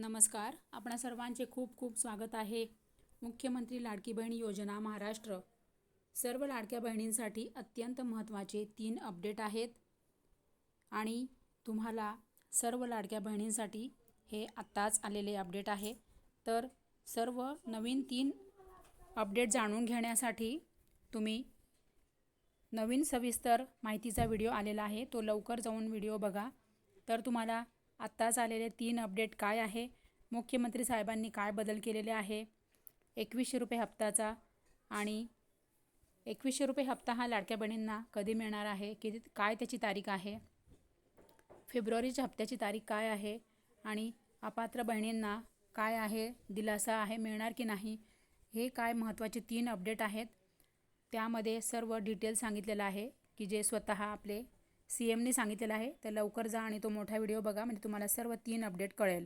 नमस्कार. आपणा सर्वांचे खूप खूप स्वागत आहे. मुख्यमंत्री लाडकी बहीण योजना महाराष्ट्र. सर्व लाडक्या बहिणींसाठी अत्यंत महत्त्वाचे तीन अपडेट आहेत. आणि तुम्हाला सर्व लाडक्या बहिणींसाठी हे आत्ताच आलेले अपडेट आहे. तर सर्व नवीन तीन अपडेट जाणून घेण्यासाठी तुम्ही नवीन सविस्तर माहितीचा व्हिडिओ आलेला आहे. तो लवकर जाऊन व्हिडिओ बघा. तर तुम्हाला आत्ताच आलेले तीन अपडेट काय आहे? मुख्यमंत्री साहेबांनी काय बदल केलेले आहे? एकवीसशे रुपये हप्त्याचा आणि एकवीसशे रुपये हप्ता हा लाडक्या बहिणींना कधी मिळणार आहे? किती काय त्याची तारीख आहे? फेब्रुवारीच्या हप्त्याची तारीख काय आहे? आणि अपात्र बहिणींना काय आहे? दिलासा आहे मिळणार की नाही? हे काय महत्त्वाचे तीन अपडेट आहेत? त्यामध्ये सर्व डिटेल सांगितलेलं आहे की जे स्वतः आपले सी एमने सांगितलेलं आहे. तर लवकर जा आणि तो मोठा व्हिडिओ बघा. म्हणजे तुम्हाला सर्व तीन अपडेट कळेल.